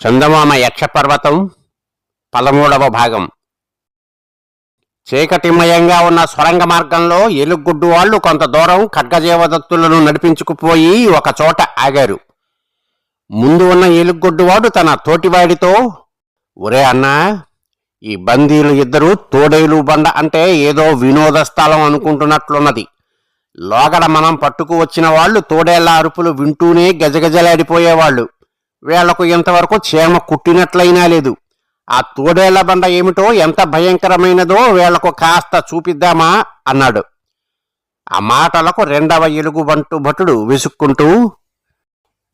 చందమామ యక్షపర్వతం పదమూడవ భాగం. చీకటిమయంగా ఉన్న సొరంగ మార్గంలో ఎలుగుడ్డు వాళ్ళు కొంత దూరం ఖడ్గజీవదత్తులను నడిపించుకుపోయి ఒక చోట ఆగారు. ముందు ఉన్న ఎలుగుడ్డువాడు తన తోటివాడితో ఒరే అన్నా ఈ బందీలు ఇద్దరు తోడేలు బండ అంటే ఏదో వినోద స్థలం అనుకుంటున్నట్లున్నది. లోగడ మనం పట్టుకు వచ్చిన వాళ్ళు తోడేళ్ళ అరుపులు వింటూనే గజగజలాడిపోయేవాళ్ళు. వీళ్ళకు ఇంతవరకు చీమ కుట్టినట్లయినా లేదు. ఆ తోడేళ్ళ బండ ఏమిటో ఎంత భయంకరమైనదో వీళ్ళకు కాస్త చూపిద్దామా అన్నాడు. ఆ మాటలకు రెండవ ఎలుగు బంటు భటుడు విసుక్కుంటూ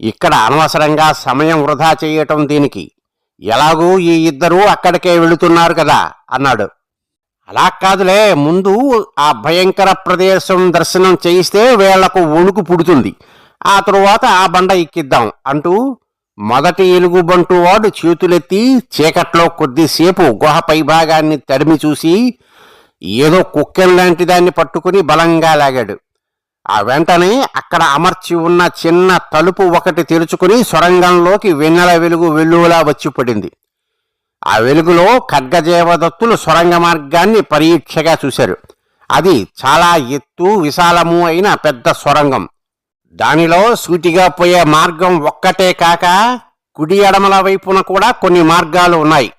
ఇక్కడ అనవసరంగా సమయం వృధా చేయటం దీనికి. ఎలాగూ ఈ ఇద్దరూ అక్కడికే వెళుతున్నారు కదా అన్నాడు. అలా కాదులే ముందు ఆ భయంకర ప్రదేశం దర్శనం చేయిస్తే వీళ్ళకు వణుకు పుడుతుంది. ఆ తరువాత ఆ బండ ఎక్కిద్దాం అంటూ మొదటి ఎలుగుబంటు వాడు చేతులెత్తి చీకట్లో కొద్దిసేపు గుహ పైభాగాన్ని తడిమి చూసి ఏదో కుక్కెం లాంటి దాన్ని పట్టుకుని బలంగా లాగాడు. ఆ వెంటనే అక్కడ అమర్చి ఉన్న చిన్న తలుపు ఒకటి తెరుచుకుని సొరంగంలోకి వెన్నెల వెలుగు వెల్లువలా వచ్చి పడింది. ఆ వెలుగులో ఖడ్గజేవదత్తులు సొరంగ మార్గాన్ని పరీక్షగా చూశారు. అది చాలా ఎత్తు విశాలము అయిన పెద్ద సొరంగం. దానిలో సూటిగా పోయే మార్గం ఒక్కటే కాక కుడి ఎడమల వైపున కూడా కొన్ని మార్గాలు ఉన్నాయి.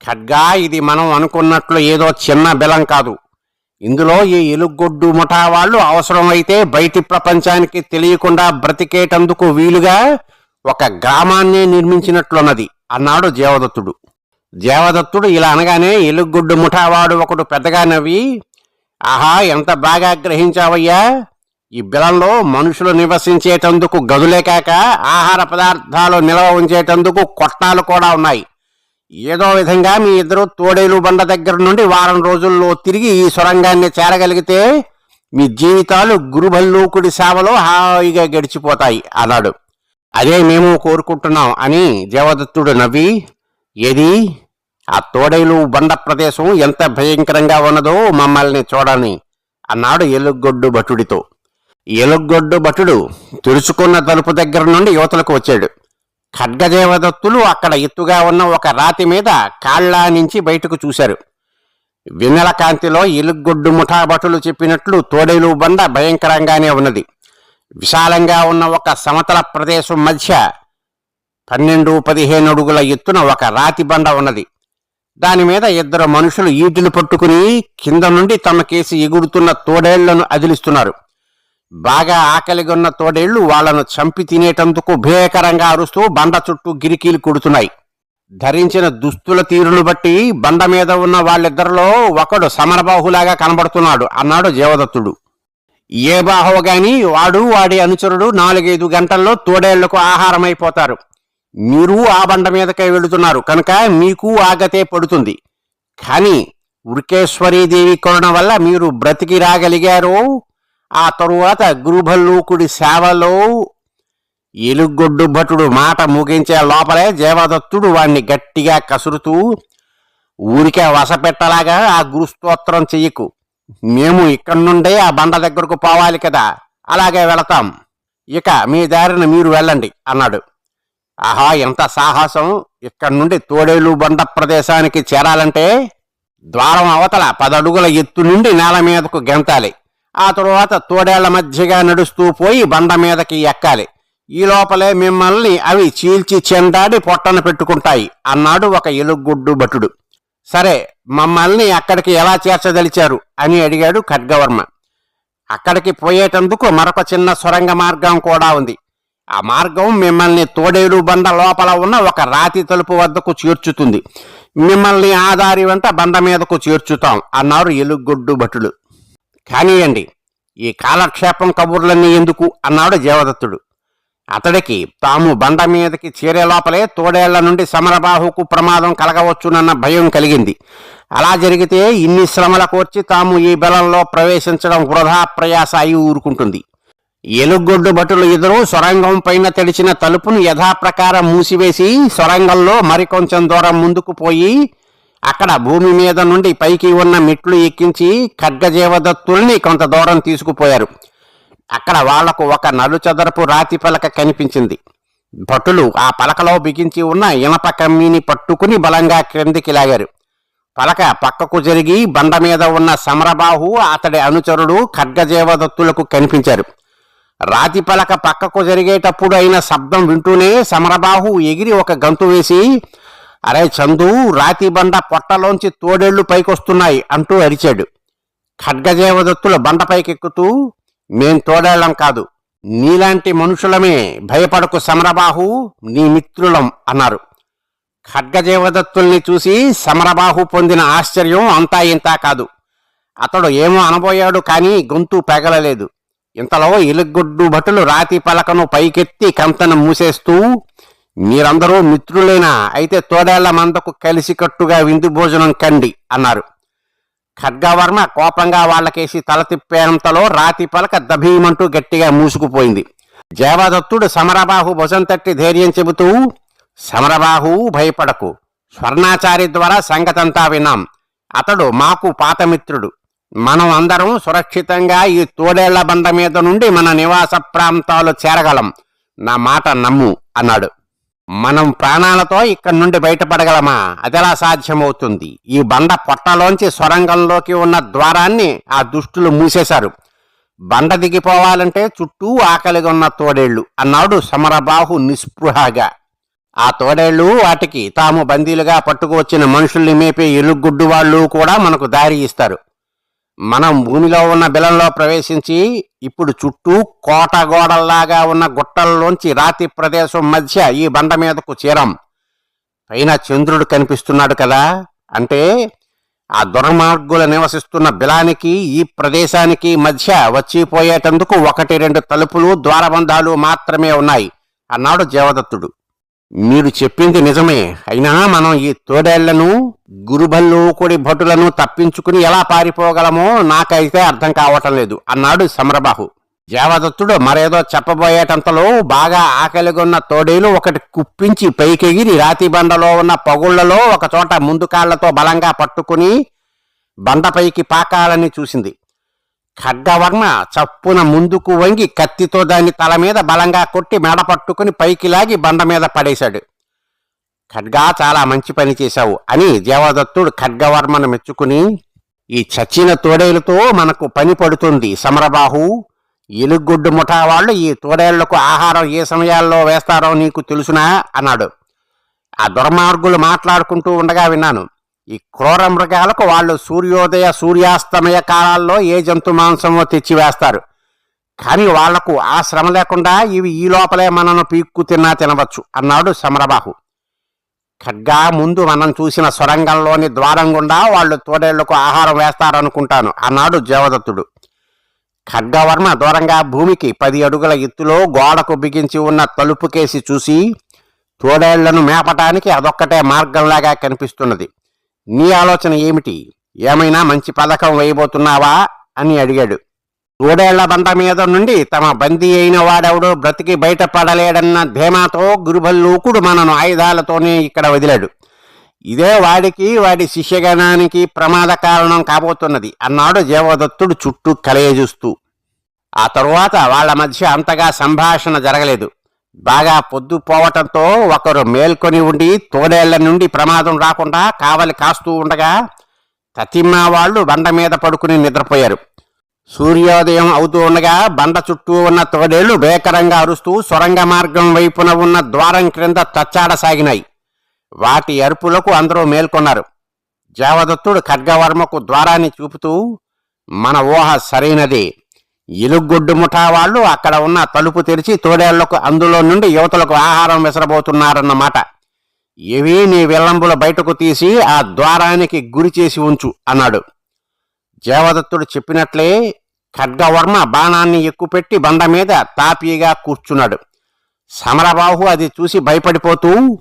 ఖడ్గా ఇది మనం అనుకున్నట్లు ఏదో చిన్న బెలం కాదు. ఇందులో ఈ ఎలుగొడ్డు ముఠా వాళ్ళు అవసరమైతే బయటి ప్రపంచానికి తెలియకుండా బ్రతికేటందుకు వీలుగా ఒక గ్రామాన్నే నిర్మించినట్లున్నది అన్నాడు దేవదత్తుడు. దేవదత్తుడు ఇలా అనగానే ఎలుగొడ్డు ముఠావాడు ఒకడు పెద్దగా నవ్వి ఆహా ఎంత బాగా గ్రహించావయ్యా! ఈ బిలంలో మనుషులు నివసించేటందుకు గదులే కాక ఆహార పదార్థాలు నిల్వ ఉంచేటందుకు కొట్టాలు కూడా ఉన్నాయి. ఏదో విధంగా మీ ఇద్దరు తోడేలు బండ దగ్గర నుండి వారం రోజుల్లో తిరిగి ఈ సొరంగాన్ని చేరగలిగితే మీ జీవితాలు గురుభల్లూకుడి సేవలో హాయిగా గడిచిపోతాయి అన్నాడు. అదే మేము కోరుకుంటున్నాం అని దేవదత్తుడు నవ్వి ఏది? ఆ తోడేలు బండ ప్రదేశం ఎంత భయంకరంగా ఉన్నదో మమ్మల్ని చూడని అన్నాడు ఎలుగొడ్డు భటుడితో. ఎలుగొడ్డు భటుడు తెరుచుకున్న తలుపు దగ్గర నుండి యువతలకు వచ్చాడు. ఖడ్గదేవదత్తులు అక్కడ ఎత్తుగా ఉన్న ఒక రాతి మీద కాళ్ళ నుంచి బయటకు చూశారు. వెన్నెల కాంతిలో ఎలుగొడ్డు ముఠాభటులు చెప్పినట్లు తోడేలు బండ భయంకరంగానే ఉన్నది. విశాలంగా ఉన్న ఒక సమతల ప్రదేశం మధ్య పన్నెండు పదిహేను అడుగుల ఎత్తున ఒక రాతి బండ ఉన్నది. దాని మీద ఇద్దరు మనుషులు ఈటులు పట్టుకుని కింద నుండి తమ కేసి ఎగురుతున్న తోడేళ్ళను అదిలిస్తున్నారు. బాగా ఆకలిగొన్న తోడేళ్ళు వాళ్ళను చంపి తినేటందుకు భీకరంగా అరుస్తూ బండ చుట్టూ గిరికీలు కొడుతున్నాయి. ధరించిన దుస్తుల తీరును బట్టి బండ మీద ఉన్న వాళ్ళిద్దరిలో ఒకడు సమరబాహులాగా కనబడుతున్నాడు అన్నాడు జీవదత్తుడు ఏ బాహో గాని వాడు వాడి అనుచరుడు నాలుగైదు గంటల్లో తోడేళ్ళకు ఆహారమైపోతారు. మీరు ఆ బండ మీదకై వెళుతున్నారు కనుక మీకు ఆగతే పడుతుంది. కానీ ఉరికేశ్వరీదేవి కరుణ వల్ల మీరు బ్రతికి రాగలిగారు ఆ తరువాత గురుభల్లూకుడి సేవలో ఎలుగొడ్డు భటుడు మాట ముగించే లోపలే దేవదత్తుడు వాణ్ణి గట్టిగా కసురుతూ ఊరికే వసపెట్టలాగా ఆ గురుస్తోత్రం చెయ్యకు. మేము ఇక్కడి నుండే ఆ బండ దగ్గరకు పోవాలి కదా. అలాగే వెళతాం. ఇక మీ దారిన మీరు వెళ్ళండి అన్నాడు. ఆహా ఎంత సాహసం! ఇక్కడి నుండి తోడేలు బండ ప్రదేశానికి చేరాలంటే ద్వారం అవతల పదడుగుల ఎత్తు నుండి నేల మీదకు గెంతాలి. ఆ తరువాత తోడేళ్ళ మధ్యగా నడుస్తూ పోయి బండ మీదకి ఎక్కాలి. ఈ లోపలే మిమ్మల్ని అవి చీల్చి చెండాడి పొట్టన పెట్టుకుంటాయి అన్నాడు ఒక ఎలుగుడ్డు భటుడు. సరే మమ్మల్ని అక్కడికి ఎలా చేర్చదలిచారు అని అడిగాడు ఖడ్గవర్మ. అక్కడికి పోయేటందుకు మరొక చిన్న సొరంగ మార్గం కూడా ఉంది. ఆ మార్గం మిమ్మల్ని తోడేడు బండ లోపల ఉన్న ఒక రాతి తలుపు వద్దకు చేర్చుతుంది. మిమ్మల్ని ఆదారి వెంట బండ మీదకు చేర్చుతాం అన్నారు ఎలుగుడ్డు భటులు కానియండి ఈ కాలక్షేపం కబుర్లన్నీ ఎందుకు? అన్నాడు జీవదత్తుడు అతడికి తాము బండ మీదకి చేరే లోపలే తోడేళ్ళ నుండి సమరబాహుకు ప్రమాదం కలగవచ్చునన్న భయం కలిగింది. అలా జరిగితే ఇన్ని శ్రమల కోర్చి తాము ఈ బలంలో ప్రవేశించడం వృధా ప్రయాస అయి ఊరుకుంటుంది. ఎలుగొడ్డు భటులు ఇద్దరు సొరంగం పైన తెడిచిన తలుపును యథాప్రకారం మూసివేసి సొరంగంలో మరికొంచెం దూరం ముందుకు పోయి అక్కడ భూమి మీద నుండి పైకి ఉన్న మెట్లు ఎక్కించి ఖడ్గజీవదత్తుల్ని కొంత దూరం తీసుకుపోయారు. అక్కడ వాళ్ళకు ఒక నలుచదరపు రాతి పలక కనిపించింది. భటులు ఆ పలకలో బిగించి ఉన్న ఇనప కమ్మీని పట్టుకుని బలంగా క్రిందికి లాగారు. పలక పక్కకు జరిగి బండ మీద ఉన్న సమరబాహు అతడి అనుచరుడు ఖడ్గజేవదత్తులకు కనిపించారు. రాతి పలక పక్కకు జరిగేటప్పుడు అయిన శబ్దం వింటూనే సమరబాహు ఎగిరి ఒక గంతు వేసి అరే చందు రాతి బండ పొట్టలోంచి తోడేళ్ళు పైకొస్తున్నాయి అంటూ అరిచాడు. ఖడ్గజేవదత్తులు బండపైకెక్కుతూ మేం తోడేళ్ళం కాదు నీలాంటి మనుషులమే భయపడకు సమరబాహు నీ మిత్రులం అన్నారు. ఖడ్గజేవదత్తుల్ని చూసి సమరబాహు పొందిన ఆశ్చర్యం అంతా ఇంతా కాదు. అతడు ఏమో అనబోయాడు కానీ గొంతు పెగలలేదు. ఇంతలో ఇలుగొడ్డు భటులు రాతి పలకను పైకెత్తి కంతను మూసేస్తూ మీరందరూ మిత్రులేనా? అయితే తోడేళ్ళ మందకు కలిసికట్టుగా విందు భోజనం కండి అన్నారు. ఖడ్గవర్మ కోపంగా వాళ్ళకేసి తల తిప్పేంతలో రాతి పలక దభీమంటూ గట్టిగా మూసుకుపోయింది. జయవదత్తుడు సమరబాహు భుజం తట్టి ధైర్యం చెబుతూ సమరబాహు భయపడకు. స్వర్ణాచారి ద్వారా సంగతంతా విన్నాం. అతడు మాకు పాతమిత్రుడు. మనం అందరం సురక్షితంగా ఈ తోడేళ్ళ బండ మీద నుండి మన నివాస ప్రాంతాలు చేరగలం. నా మాట నమ్ము అన్నాడు. మనం ప్రాణాలతో ఇక్కడి నుండి బయటపడగలమా? అదెలా సాధ్యమవుతుంది? ఈ బండ పొట్టలోంచి సొరంగంలోకి ఉన్న ద్వారాన్ని ఆ దుష్టులు మూసేశారు. బండ దిగిపోవాలంటే చుట్టూ ఆకలిగా ఉన్న తోడేళ్ళు అన్నాడు సమరబాహు నిస్పృహగా. ఆ తోడేళ్ళు వాటికి తాము బందీలుగా పట్టుకువచ్చిన మనుషుల్ని మేపే ఎలుగుడ్డు వాళ్ళు కూడా మనకు దారి ఇస్తారు. మనం భూమిలో ఉన్న బిలంలో ప్రవేశించి ఇప్పుడు చుట్టూ కోట గోడల్లాగా ఉన్న గుట్టల్లోంచి రాతి ప్రదేశం మధ్య ఈ బండ మీదకు చేరాం. పైన చంద్రుడు కనిపిస్తున్నాడు కదా. అంటే ఆ దుర్మార్గులు నివసిస్తున్న బిలానికి ఈ ప్రదేశానికి మధ్య వచ్చిపోయేటందుకు ఒకటి రెండు తలుపులు ద్వారబంధాలు మాత్రమే ఉన్నాయి అన్నాడు దేవదత్తుడు. మీరు చెప్పింది నిజమే. అయినా మనం ఈ తోడేళ్ళను గురుబల్లూకుడి భటులను తప్పించుకుని ఎలా పారిపోగలమో నాకైతే అర్థం కావటం లేదు. అన్నాడు సమరబాహు. దేవదత్తుడు మరేదో చెప్పబోయేటంతలో బాగా ఆకలిగొన్న తోడేలు ఒకటి కుప్పించి పైకెగిరి రాతి బండలో ఉన్న పగుళ్ళలో ఒక చోట ముందు బలంగా పట్టుకుని బండపైకి పాకాలని చూసింది. ఖడ్గవర్మ చప్పున ముందుకు వంగి కత్తితో దాని తల మీద బలంగా కొట్టి మెడ పట్టుకుని పైకి లాగి బండ మీద పడేశాడు. ఖడ్గా చాలా మంచి పని చేశావు అని దేవదత్తుడు ఖడ్గవర్మను మెచ్చుకుని ఈ చచ్చిన తోడేలతో మనకు పని పడుతుంది సమరబాహు. ఎలుగుడ్డు ముఠా వాళ్ళు ఈ తోడేళ్ళకు ఆహారం ఏ సమయాల్లో వేస్తారో నీకు తెలుసునా? అన్నాడు. ఆ దుర్మార్గులు మాట్లాడుకుంటూ ఉండగా విన్నాను. ఈ క్రూర మృగాలకు వాళ్ళు సూర్యోదయ సూర్యాస్తమయ కాలాల్లో ఏ జంతు మాంసమో తెచ్చి వేస్తారు కానీ వాళ్ళకు ఆ శ్రమ లేకుండా ఇవి ఈ లోపలే మనను పీక్కు తిన్నా తినవచ్చు అన్నాడు సమరబాహు. ఖడ్గా ముందు మనం చూసిన సొరంగంలోని ద్వారం గుండా వాళ్ళు తోడేళ్ళకు ఆహారం వేస్తారనుకుంటాను అన్నాడు దేవదత్తుడు. ఖడ్గవర్మ దూరంగా భూమికి పది అడుగుల ఎత్తులో గోడకు బిగించి ఉన్న తలుపు కేసి చూసి తోడేళ్ళను మేపటానికి అదొక్కటే మార్గంలాగా కనిపిస్తున్నది. నీ ఆలోచన ఏమిటి? ఏమైనా మంచి పథకం వేయబోతున్నావా? అని అడిగాడు. తోడేళ్ళ బండ మీద నుండి తమ బందీ అయిన వాడెవడో బ్రతికి బయటపడలేడన్న ధీమాతో గురుభల్లూకుడు మనను ఆయుధాలతోనే ఇక్కడ వదిలాడు. ఇదే వాడికి వాడి శిష్యగణానికి ప్రమాద కారణం కాబోతున్నది అన్నాడు జీవదత్తుడు చుట్టూ కలయజూస్తూ. ఆ తరువాత వాళ్ళ మధ్య అంతగా సంభాషణ జరగలేదు. బాగా పొద్దు పోవటంతో ఒకరు మేల్కొని ఉండి తోడేళ్ళ నుండి ప్రమాదం రాకుండా కావలి కాస్తూ ఉండగా తతిమ్మ వాళ్ళు బండ మీద పడుకుని నిద్రపోయారు. సూర్యోదయం అవుతూ ఉండగా బండ చుట్టూ ఉన్న తోడేళ్ళు భేకరంగా అరుస్తూ సొరంగ మార్గం వైపున ఉన్న ద్వారం క్రింద తచ్చాడసాగినాయి. వాటి అరుపులకు అందరూ మేల్కొన్నారు. జావదత్తుడు ఖడ్గవర్మకు ద్వారాన్ని చూపుతూ మన ఊహ సరైనదే. ఇలుగొడ్డు ముఠా వాళ్ళు అక్కడ ఉన్న తలుపు తెరిచి తోడేళ్ళకు అందులో నుండి యువతలకు ఆహారం విసరబోతున్నారన్నమాట. ఇవి నీ విల్లంబుల బయటకు తీసి ఆ ద్వారానికి గురి చేసి ఉంచు అన్నాడు. జయవదత్తుడు చెప్పినట్లే ఖడ్గవర్మ బాణాన్ని ఎక్కుపెట్టి బండ మీద తాపీగా కూర్చున్నాడు. సమరబాహు అది చూసి భయపడిపోతూ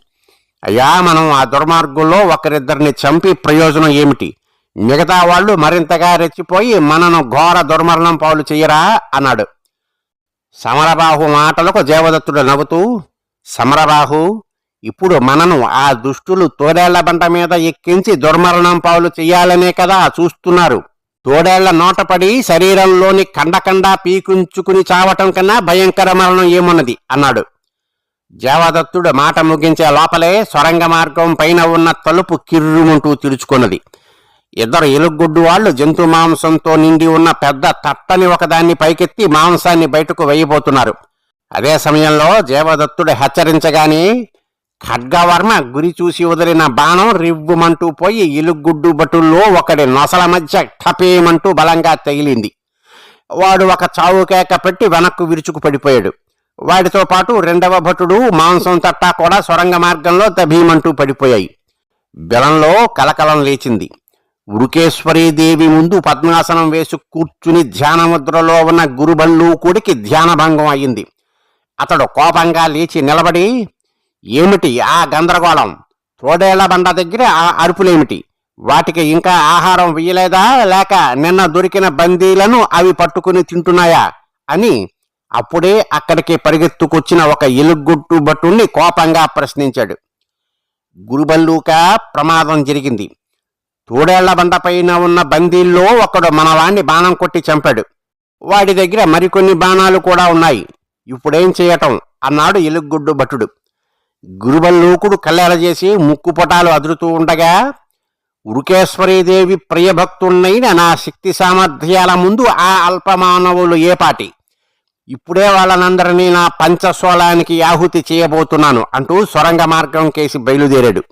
అయ్యా మనం ఆ దుర్మార్గుల్లో ఒకరిద్దరిని చంపి ప్రయోజనం ఏమిటి? మిగతా వాళ్ళు మరింతగా రెచ్చిపోయి మనను ఘోర దుర్మరణం పాలు చెయ్యరా అన్నాడు. సమరబాహు మాటలకు దేవదత్తుడు నవ్వుతూ సమరబాహు ఇప్పుడు మనను ఆ దుష్టులు తోడేళ్ళ బంట మీద ఎక్కించి దుర్మరణం పాలు చెయ్యాలనే కదా చూస్తున్నారు. తోడేళ్ళ నోటపడి శరీరంలోని కండకండా పీకుంచుకుని చావటం కన్నా భయంకర మరణం ఏమున్నది అన్నాడు. దేవదత్తుడు మాట ముగించే లోపలే సొరంగ మార్గం పైన ఉన్న తలుపు కిర్రుమంటూ తెరుచుకున్నది ఇద్దరు ఎలుగొడ్డు వాళ్ళు జంతు మాంసంతో నిండి ఉన్న పెద్ద తట్టని ఒకదాన్ని పైకెత్తి మాంసాన్ని బయటకు వేయబోతున్నారు. అదే సమయంలో జీవదత్తుడు హెచ్చరించగానే ఖడ్గవర్మ గురి చూసి వదిలిన బాణం రివ్వుమంటూ పోయి ఇలుగుడ్డు బటుల్లో ఒకడి నొసల మధ్య టపేమంటూ బలంగా తగిలింది. వాడు ఒక చావు కేక పెట్టి వెనక్కు విరుచుకు పడిపోయాడు. వాడితో పాటు రెండవ భటుడు మాంసం తట్టా కూడా సొరంగ మార్గంలో తభీమంటూ పడిపోయాయి. బెలంలో కలకలం లేచింది. ఉరుకేశ్వరీదేవి ముందు పద్మాసనం వేసి కూర్చుని ధ్యానముద్రలో ఉన్న గురుబల్లూకుడికి ధ్యానభంగం అయింది. అతడు కోపంగా లేచి నిలబడి ఏమిటి ఆ గందరగోళం? తోడేళ్ళ బండ దగ్గర ఆ అరుపులేమిటి? వాటికి ఇంకా ఆహారం వేయలేదా లేక నిన్న దొరికిన బందీలను అవి పట్టుకుని తింటున్నాయా? అని అప్పుడే అక్కడికి పరిగెత్తుకొచ్చిన ఒక ఎలుగుట్టు భటుణ్ణి కోపంగా ప్రశ్నించాడు. గురుబల్లూక ప్రమాదం జరిగింది. తోడేళ్ళ బండపైన ఉన్న బందీల్లో ఒకడు మనవాణ్ణి బాణం కొట్టి చంపాడు. వాడి దగ్గర మరికొన్ని బాణాలు కూడా ఉన్నాయి. ఇప్పుడేం చేయటం? అన్నాడు ఎలుగుడ్డు భటుడు. గురుబల్లూకుడు కళ్ళెల చేసి ముక్కు పొటాలు అదురుతూ ఉండగా ఉరుకేశ్వరీదేవి ప్రియభక్తున్నైన నా శక్తి సామర్థ్యాల ముందు ఆ అల్పమానవులు ఏపాటి ఇప్పుడే వాళ్ళనందరినీ నా పంచశోళానికి ఆహుతి చేయబోతున్నాను అంటూ సొరంగ మార్గం కేసి బయలుదేరాడు.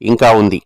ఇంకా ఉంది.